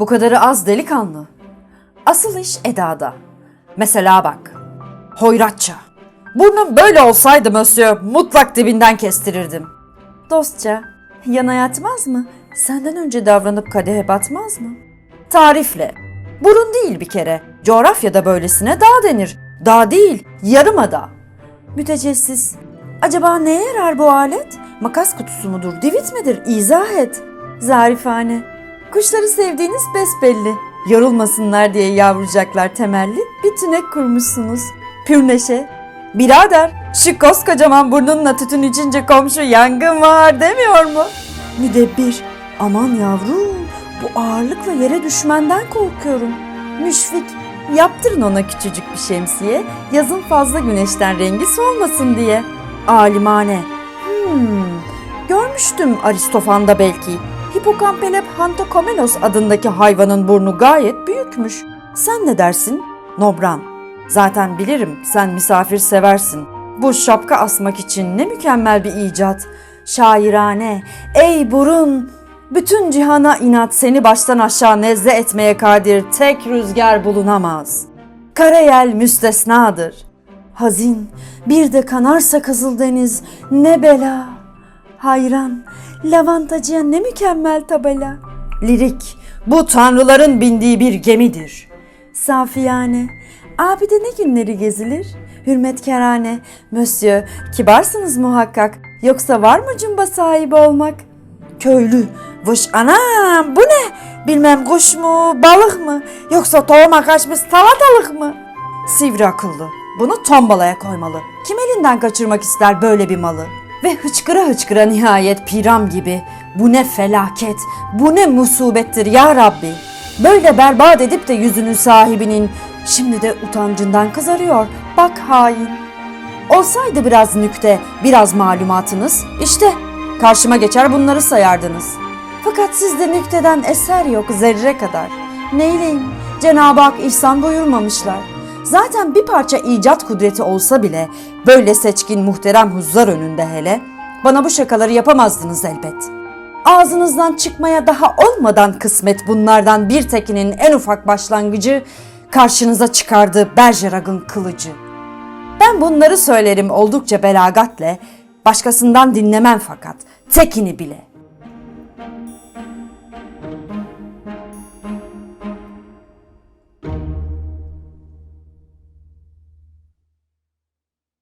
Bu kadarı az delikanlı. Asıl iş Eda'da. Mesela bak. Hoyratça. Burnum böyle olsaydı Monsieur mutlak dibinden kestirirdim. Dostça, yana yatmaz mı? Senden önce davranıp kadehe batmaz mı? Tarifle. Burun değil bir kere. Coğrafyada böylesine dağ denir. Dağ değil, yarımada. Mütecessis. Acaba neye yarar bu alet? Makas kutusu mudur, divit midir? İzah et. Zarifane. Kuşları sevdiğiniz besbelli. Yorulmasınlar diye yavrucaklar temelli bir tünek kurmuşsunuz. Pür neşe. Birader şu koskocaman burnunla tütün içince komşu yangın var demiyor mu? Müdebbir. Aman yavrum bu ağırlıkla yere düşmenden korkuyorum. Müşfik. Yaptırın ona küçücük bir şemsiye. Yazın fazla güneşten rengi solmasın diye. Alimane. Hmm, görmüştüm Aristofan'da belki. Hipokampelep hantokomelos adındaki hayvanın burnu gayet büyükmüş. Sen ne dersin? Nobran. Zaten bilirim sen misafir seversin. Bu şapka asmak için ne mükemmel bir icat. Şairane. Ey burun! Bütün cihana inat seni baştan aşağı nezle etmeye kadir tek rüzgar bulunamaz. Karayel müstesnadır. Hazin, bir de kanarsa Kızıldeniz ne bela. Hayran, lavantacıya ne mükemmel tabela. Lirik, bu tanrıların bindiği bir gemidir. Safiyane, abide ne günleri gezilir? Hürmetkarane, Monsieur, kibarsınız muhakkak. Yoksa var mı cumba sahibi olmak? Köylü, vış anam bu ne? Bilmem kuş mu, balık mı? Yoksa tohuma kaçmış salatalık mı? Sivri akıllı. Bunu tombalaya koymalı. Kim elinden kaçırmak ister böyle bir malı? Ve hıçkıra hıçkıra nihayet piram gibi. Bu ne felaket, bu ne musibettir ya Rabbi. Böyle berbat edip de yüzünün sahibinin şimdi de utancından kızarıyor. Bak hain. Olsaydı biraz nükte, biraz malumatınız, işte karşıma geçer bunları sayardınız. Fakat sizde nükteden eser yok zerre kadar. Neyleyim? Cenab-ı Hak ihsan buyurmamışlar. Zaten bir parça icat kudreti olsa bile böyle seçkin muhterem huzlar önünde hele bana bu şakaları yapamazdınız elbet. Ağzınızdan çıkmaya daha olmadan kısmet bunlardan bir tekinin en ufak başlangıcı karşınıza çıkardığı Bergerag'ın kılıcı. Ben bunları söylerim oldukça belagatle, başkasından dinlemem fakat tekini bile.